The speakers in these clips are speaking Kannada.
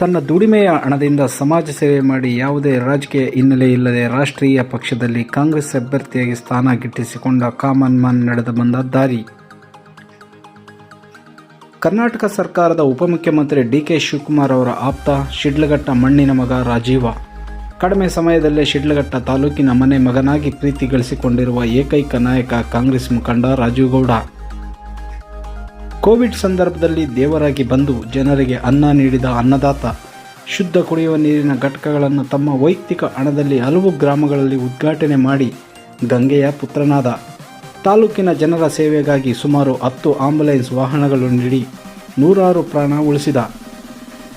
ತನ್ನ ದುಡಿಮೆಯ ಹಣದಿಂದ ಸಮಾಜ ಸೇವೆ ಮಾಡಿ ಯಾವುದೇ ರಾಜಕೀಯ ಹಿನ್ನೆಲೆ ಇಲ್ಲದೆ ರಾಷ್ಟ್ರೀಯ ಪಕ್ಷದಲ್ಲಿ ಕಾಂಗ್ರೆಸ್ ಅಭ್ಯರ್ಥಿಯಾಗಿ ಸ್ಥಾನ ಗಿಟ್ಟಿಸಿಕೊಂಡ ಕಾಮನ್ ಮನ್ ನಡೆದು ಬಂದ ದಾರಿ. ಕರ್ನಾಟಕ ಸರ್ಕಾರದ ಉಪಮುಖ್ಯಮಂತ್ರಿ ಡಿ ಕೆ ಶಿವಕುಮಾರ್ ಅವರ ಆಪ್ತ ಶಿಡ್ಲಘಟ್ಟ ಮಣ್ಣಿನ ಮಗ ರಾಜೀವ. ಕಡಿಮೆ ಸಮಯದಲ್ಲೇ ಶಿಡ್ಲಘಟ್ಟ ತಾಲೂಕಿನ ಮನೆ ಮಗನಾಗಿ ಪ್ರೀತಿ ಗಳಿಸಿಕೊಂಡಿರುವ ಏಕೈಕ ನಾಯಕ ಕಾಂಗ್ರೆಸ್ ಮುಖಂಡ ರಾಜೀವ್ ಗೌಡ. ಕೋವಿಡ್ ಸಂದರ್ಭದಲ್ಲಿ ದೇವರಾಗಿ ಬಂದು ಜನರಿಗೆ ಅನ್ನ ನೀಡಿದ ಅನ್ನದಾತ, ಶುದ್ಧ ಕುಡಿಯುವ ನೀರಿನ ಘಟಕಗಳನ್ನು ತಮ್ಮ ವೈಯಕ್ತಿಕ ಹಣದಲ್ಲಿ ಹಲವು ಗ್ರಾಮಗಳಲ್ಲಿ ಉದ್ಘಾಟನೆ ಮಾಡಿ ಗಂಗೆಯ ಪುತ್ರನಾದ. ತಾಲೂಕಿನ ಜನರ ಸೇವೆಗಾಗಿ ಸುಮಾರು ಹತ್ತು ಆಂಬುಲೆನ್ಸ್ ವಾಹನಗಳು ನೀಡಿ ನೂರಾರು ಪ್ರಾಣ ಉಳಿಸಿದ.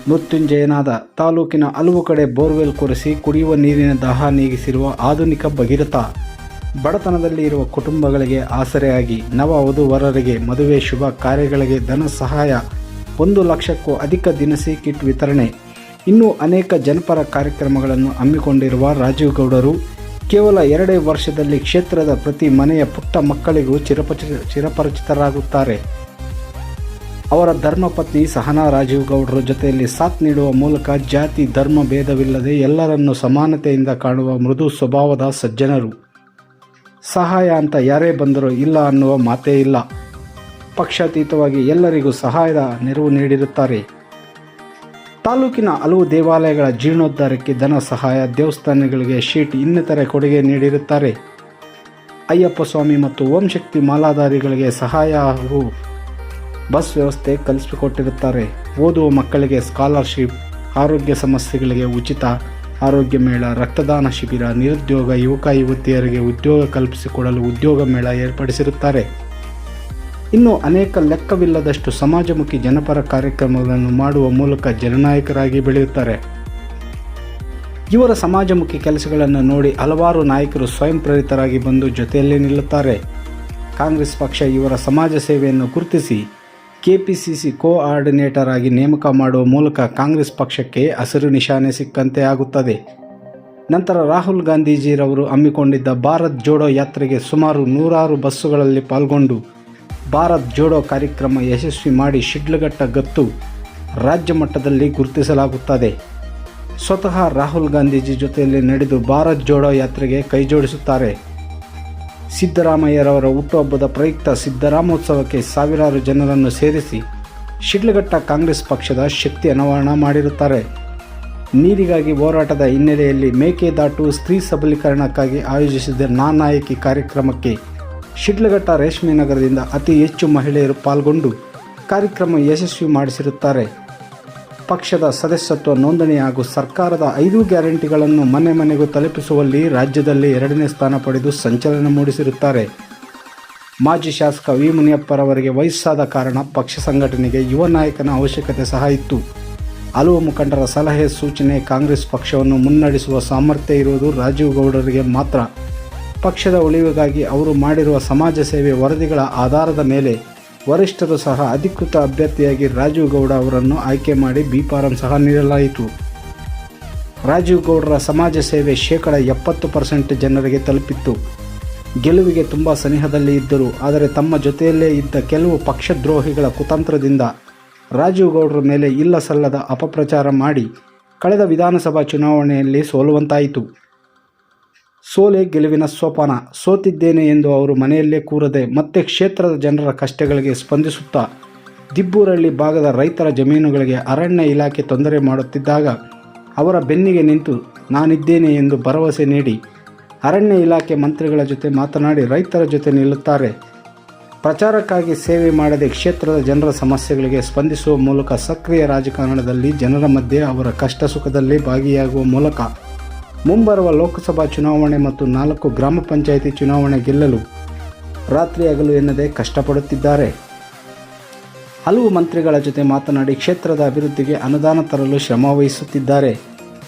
ಮೃತ್ಯುಂಜಯನಾದ ತಾಲೂಕಿನ ಹಲವು ಕಡೆ ಬೋರ್ವೆಲ್ ಕೊರೆಸಿ ಕುಡಿಯುವ ನೀರಿನ ದಾಹ ನೀಗಿಸಿರುವ ಆಧುನಿಕ ಭಗೀರಥ. ಬಡತನದಲ್ಲಿ ಇರುವ ಕುಟುಂಬಗಳಿಗೆ ಆಸರೆಯಾಗಿ ನವ ವಧುವರರಿಗೆ ಮದುವೆ ಶುಭ ಕಾರ್ಯಗಳಿಗೆ ಧನ ಸಹಾಯ, ಒಂದು ಲಕ್ಷಕ್ಕೂ ಅಧಿಕ ದಿನಸಿ ಕಿಟ್ ವಿತರಣೆ. ಇನ್ನೂ ಅನೇಕ ಜನಪರ ಕಾರ್ಯಕ್ರಮಗಳನ್ನು ಹಮ್ಮಿಕೊಂಡಿರುವ ರಾಜೀವ್ ಗೌಡರು, ಕೇವಲ ಎರಡೇ ವರ್ಷದಲ್ಲಿ ಕ್ಷೇತ್ರದ ಪ್ರತಿ ಮನೆಯ ಪುಟ್ಟ ಮಕ್ಕಳಿಗೂ ಚಿರಪಚ, ಚಿರಪರಿಚಿತರಾಗುತ್ತಾರೆ. ಅವರ ಧರ್ಮಪತ್ನಿ ಸಹನಾ ರಾಜೀವ್ ಗೌಡರ ಜೊತೆಯಲ್ಲಿ ಸಾಥ್ ನೀಡುವ ಮೂಲಕ ಜಾತಿ, ಧರ್ಮ, ಭೇದವಿಲ್ಲದೆ ಎಲ್ಲರನ್ನೂ ಸಮಾನತೆಯಿಂದ ಕಾಣುವ ಮೃದು ಸ್ವಭಾವದ ಸಜ್ಜನರು. ಸಹಾಯ ಅಂತ ಯಾರೇ ಬಂದರೂ ಇಲ್ಲ ಅನ್ನುವ ಮಾತೇ ಇಲ್ಲ. ಪಕ್ಷಾತೀತವಾಗಿ ಎಲ್ಲರಿಗೂ ಸಹಾಯದ ನೆರವು ನೀಡಿರುತ್ತಾರೆ. ತಾಲೂಕಿನ ಹಲವು ದೇವಾಲಯಗಳ ಜೀರ್ಣೋದ್ಧಾರಕ್ಕೆ ಧನ ಸಹಾಯ, ದೇವಸ್ಥಾನಗಳಿಗೆ ಶೀಟ್, ಇನ್ನಿತರೆ ಕೊಡುಗೆ ನೀಡಿರುತ್ತಾರೆ. ಅಯ್ಯಪ್ಪ ಸ್ವಾಮಿ ಮತ್ತು ಓಂ ಶಕ್ತಿ ಮಾಲಾಧಾರಿಗಳಿಗೆ ಸಹಾಯ ಹಾಗೂ ಬಸ್ ವ್ಯವಸ್ಥೆ ಕಲಿಸಿಕೊಟ್ಟಿರುತ್ತಾರೆ ಓದುವ ಮಕ್ಕಳಿಗೆ ಸ್ಕಾಲರ್ಶಿಪ್, ಆರೋಗ್ಯ ಸಮಸ್ಯೆಗಳಿಗೆ ಉಚಿತ ಆರೋಗ್ಯ ಮೇಳ, ರಕ್ತದಾನ ಶಿಬಿರ, ನಿರುದ್ಯೋಗ, ಯುವಕ, ಯುವತಿಯರಿಗೆ ಉದ್ಯೋಗ ಕಲ್ಪಿಸಿಕೊಡಲು ಉದ್ಯೋಗ ಮೇಳ ಏರ್ಪಡಿಸಿರುತ್ತಾರೆ. ಇನ್ನು ಅನೇಕ ಲೆಕ್ಕವಿಲ್ಲದಷ್ಟು ಸಮಾಜಮುಖಿ ಜನಪರ ಕಾರ್ಯಕ್ರಮಗಳನ್ನು ಮಾಡುವ ಮೂಲಕ ಜನನಾಯಕರಾಗಿ ಬೆಳೆಯುತ್ತಾರೆ. ಇವರ ಸಮಾಜಮುಖಿ ಕೆಲಸಗಳನ್ನು ನೋಡಿ ಹಲವಾರು ನಾಯಕರು ಸ್ವಯಂ ಪ್ರೇರಿತರಾಗಿ ಬಂದು ಜೊತೆಯಲ್ಲಿ ನಿಲ್ಲುತ್ತಾರೆ. ಕಾಂಗ್ರೆಸ್ ಪಕ್ಷ ಇವರ ಸಮಾಜ ಸೇವೆಯನ್ನು ಗುರುತಿಸಿ ಕೆಪಿಸಿಸಿ ಕೋ ಆರ್ಡಿನೇಟರ್ ಆಗಿ ನೇಮಕ ಮಾಡುವ ಮೂಲಕ ಕಾಂಗ್ರೆಸ್ ಪಕ್ಷಕ್ಕೆ ಹಸಿರು ನಿಶಾನೆ ಸಿಕ್ಕಂತೆ ಆಗುತ್ತದೆ. ನಂತರ ರಾಹುಲ್ ಗಾಂಧೀಜಿರವರು ಹಮ್ಮಿಕೊಂಡಿದ್ದ ಭಾರತ್ ಜೋಡೋ ಯಾತ್ರೆಗೆ ಸುಮಾರು ನೂರಾರು ಬಸ್ಸುಗಳಲ್ಲಿ ಪಾಲ್ಗೊಂಡು, ಭಾರತ್ ಜೋಡೋ ಕಾರ್ಯಕ್ರಮ ಯಶಸ್ವಿ ಮಾಡಿ ಶಿಡ್ಲಘಟ್ಟ ಗತ್ತು ರಾಜ್ಯ ಮಟ್ಟದಲ್ಲಿ ಗುರುತಿಸಲಾಗುತ್ತದೆ. ಸ್ವತಃ ರಾಹುಲ್ ಗಾಂಧೀಜಿ ಜೊತೆಯಲ್ಲಿ ನಡೆದು ಭಾರತ್ ಜೋಡೋ ಯಾತ್ರೆಗೆ ಕೈಜೋಡಿಸುತ್ತಾರೆ. ಸಿದ್ದರಾಮಯ್ಯರವರ ಹುಟ್ಟುಹಬ್ಬದ ಪ್ರಯುಕ್ತ ಸಿದ್ದರಾಮೋತ್ಸವಕ್ಕೆ ಸಾವಿರಾರು ಜನರನ್ನು ಸೇರಿಸಿ ಶಿಡ್ಲಘಟ್ಟ ಕಾಂಗ್ರೆಸ್ ಪಕ್ಷದ ಶಕ್ತಿ ಅನಾವರಣ ಮಾಡಿರುತ್ತಾರೆ. ನೀರಿಗಾಗಿ ಹೋರಾಟದ ಹಿನ್ನೆಲೆಯಲ್ಲಿ ಮೇಕೆದಾಟು ಸ್ತ್ರೀ ಸಬಲೀಕರಣಕ್ಕಾಗಿ ಆಯೋಜಿಸಿದ ನಾನಾಯಕಿ ಕಾರ್ಯಕ್ರಮಕ್ಕೆ ಶಿಡ್ಲಘಟ್ಟ ರೇಷ್ಮೆ ನಗರದಿಂದ ಅತಿ ಹೆಚ್ಚು ಮಹಿಳೆಯರು ಪಾಲ್ಗೊಂಡು ಕಾರ್ಯಕ್ರಮ ಯಶಸ್ವಿ ಮಾಡಿಸಿರುತ್ತಾರೆ. ಪಕ್ಷದ ಸದಸ್ಯತ್ವ ನೋಂದಣಿ ಹಾಗೂ ಸರ್ಕಾರದ ಐದು ಗ್ಯಾರಂಟಿಗಳನ್ನು ಮನೆ ಮನೆಗೂ ತಲುಪಿಸುವಲ್ಲಿ ರಾಜ್ಯದಲ್ಲಿ ಎರಡನೇ ಸ್ಥಾನ ಪಡೆದು ಸಂಚಲನ ಮೂಡಿಸಿರುತ್ತಾರೆ. ಮಾಜಿ ಶಾಸಕ ವಿ ಮುನಿಯಪ್ಪರವರಿಗೆ ವಯಸ್ಸಾದ ಕಾರಣ ಪಕ್ಷ ಸಂಘಟನೆಗೆ ಯುವ ನಾಯಕನ ಅವಶ್ಯಕತೆ ಸಹ ಇತ್ತು. ಹಲವು ಮುಖಂಡರ ಸಲಹೆ, ಸೂಚನೆ, ಕಾಂಗ್ರೆಸ್ ಪಕ್ಷವನ್ನು ಮುನ್ನಡೆಸುವ ಸಾಮರ್ಥ್ಯ ಇರುವುದು ರಾಜೀವ್ ಗೌಡರಿಗೆ ಮಾತ್ರ. ಪಕ್ಷದ ಉಳಿವಿಗಾಗಿ ಅವರು ಮಾಡಿರುವ ಸಮಾಜ ಸೇವೆ ವರದಿಗಳ ಆಧಾರದ ಮೇಲೆ ವರಿಷ್ಠರು ಸಹ ಅಧಿಕೃತ ಅಭ್ಯರ್ಥಿಯಾಗಿ ರಾಜೀವ್ ಗೌಡ ಅವರನ್ನು ಆಯ್ಕೆ ಮಾಡಿ ಬಿ ಫಾರಂ ಸಹ ನೀಡಲಾಯಿತು. ರಾಜೀವ್ ಗೌಡರ ಸಮಾಜ ಸೇವೆ ಶೇಕಡ ಎಪ್ಪತ್ತು ಪರ್ಸೆಂಟ್ ಜನರಿಗೆ ತಲುಪಿತ್ತು. ಗೆಲುವಿಗೆ ತುಂಬ ಸನಿಹದಲ್ಲಿ ಇದ್ದರು, ಆದರೆ ತಮ್ಮ ಜೊತೆಯಲ್ಲೇ ಇದ್ದ ಕೆಲವು ಪಕ್ಷದ್ರೋಹಿಗಳ ಕುತಂತ್ರದಿಂದ ರಾಜೀವ್ ಗೌಡರ ಮೇಲೆ ಇಲ್ಲ ಸಲ್ಲದ ಅಪಪ್ರಚಾರ ಮಾಡಿ ಕಳೆದ ವಿಧಾನಸಭಾ ಚುನಾವಣೆಯಲ್ಲಿ ಸೋಲುವಂತಾಯಿತು. ಸೋಲೆ ಗೆಲುವಿನ ಸೋಪಾನ. ಸೋತಿದ್ದೇನೆ ಎಂದು ಅವರು ಮನೆಯಲ್ಲೇ ಕೂರದೆ ಮತ್ತೆ ಕ್ಷೇತ್ರದ ಜನರ ಕಷ್ಟಗಳಿಗೆ ಸ್ಪಂದಿಸುತ್ತಾ ದಿಬ್ಬೂರಳ್ಳಿ ಭಾಗದ ರೈತರ ಜಮೀನುಗಳಿಗೆ ಅರಣ್ಯ ಇಲಾಖೆ ತೊಂದರೆ ಮಾಡುತ್ತಿದ್ದಾಗ ಅವರ ಬೆನ್ನಿಗೆ ನಿಂತು ನಾನಿದ್ದೇನೆ ಎಂದು ಭರವಸೆ ನೀಡಿ ಅರಣ್ಯ ಇಲಾಖೆ ಮಂತ್ರಿಗಳ ಜೊತೆ ಮಾತನಾಡಿ ರೈತರ ಜೊತೆ ನಿಲ್ಲುತ್ತಾರೆ. ಪ್ರಚಾರಕ್ಕಾಗಿ ಸೇವೆ ಮಾಡದೆ ಕ್ಷೇತ್ರದ ಜನರ ಸಮಸ್ಯೆಗಳಿಗೆ ಸ್ಪಂದಿಸುವ ಮೂಲಕ ಸಕ್ರಿಯ ರಾಜಕಾರಣದಲ್ಲಿ ಜನರ ಮಧ್ಯೆ ಅವರ ಕಷ್ಟ ಸುಖದಲ್ಲಿ ಭಾಗಿಯಾಗುವ ಮೂಲಕ ಮುಂಬರುವ ಲೋಕಸಭಾ ಚುನಾವಣೆ ಮತ್ತು ನಾಲ್ಕು ಗ್ರಾಮ ಪಂಚಾಯಿತಿ ಚುನಾವಣೆ ಗೆಲ್ಲಲು ರಾತ್ರಿ ಹಗಲು ಎನ್ನದೆ ಕಷ್ಟಪಡುತ್ತಿದ್ದಾರೆ. ಹಲವು ಮಂತ್ರಿಗಳ ಜೊತೆ ಮಾತನಾಡಿ ಕ್ಷೇತ್ರದ ಅಭಿವೃದ್ಧಿಗೆ ಅನುದಾನ ತರಲು ಶ್ರಮ ವಹಿಸುತ್ತಿದ್ದಾರೆ.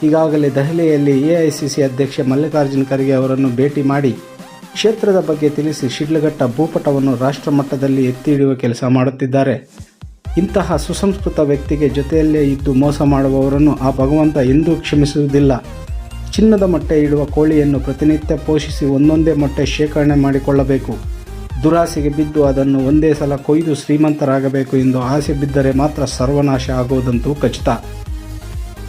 ಈಗಾಗಲೇ ದೆಹಲಿಯಲ್ಲಿ ಎಐಸಿಸಿ ಅಧ್ಯಕ್ಷ ಮಲ್ಲಿಕಾರ್ಜುನ ಖರ್ಗೆ ಅವರನ್ನು ಭೇಟಿ ಮಾಡಿ ಕ್ಷೇತ್ರದ ಬಗ್ಗೆ ತಿಳಿಸಿ ಶಿಡ್ಲಘಟ್ಟ ಭೂಪಟವನ್ನು ರಾಷ್ಟ್ರ ಮಟ್ಟದಲ್ಲಿ ಎತ್ತಿ ಹಿಡಿಯುವ ಕೆಲಸ ಮಾಡುತ್ತಿದ್ದಾರೆ. ಇಂತಹ ಸುಸಂಸ್ಕೃತ ವ್ಯಕ್ತಿಗೆ ಜೊತೆಯಲ್ಲೇ ಇದ್ದು ಮೋಸ ಮಾಡುವವರನ್ನು ಆ ಭಗವಂತ ಎಂದೂ ಕ್ಷಮಿಸುವುದಿಲ್ಲ. ಚಿನ್ನದ ಮೊಟ್ಟೆ ಇಡುವ ಕೋಳಿಯನ್ನು ಪ್ರತಿನಿತ್ಯ ಪೋಷಿಸಿ ಒಂದೊಂದೇ ಮೊಟ್ಟೆ ಶೇಖರಣೆ ಮಾಡಿಕೊಳ್ಳಬೇಕು. ದುರಾಸೆಗೆ ಬಿದ್ದು ಅದನ್ನು ಒಂದೇ ಸಲ ಕೊಯ್ದು ಶ್ರೀಮಂತರಾಗಬೇಕು ಎಂದು ಆಸೆ ಬಿದ್ದರೆ ಮಾತ್ರ ಸರ್ವನಾಶ ಆಗುವುದಂತೂ ಖಚಿತ.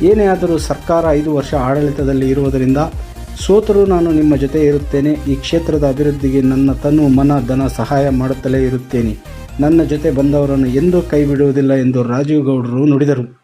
ಏನೇ ಆದರೂ ಸರ್ಕಾರ ಐದು ವರ್ಷ ಆಡಳಿತದಲ್ಲಿ ಇರುವುದರಿಂದ ಸೋತರೂ ನಾನು ನಿಮ್ಮ ಜೊತೆ ಇರುತ್ತೇನೆ. ಈ ಕ್ಷೇತ್ರದ ಅಭಿವೃದ್ಧಿಗೆ ನನ್ನ ತನು ಮನ ಧನ ಸಹಾಯ ಮಾಡುತ್ತಲೇ ಇರುತ್ತೇನೆ. ನನ್ನ ಜೊತೆ ಬಂದವರನ್ನು ಎಂದೂ ಕೈ ಬಿಡುವುದಿಲ್ಲ ಎಂದು ರಾಜೀವ್ ಗೌಡರು ನುಡಿದರು.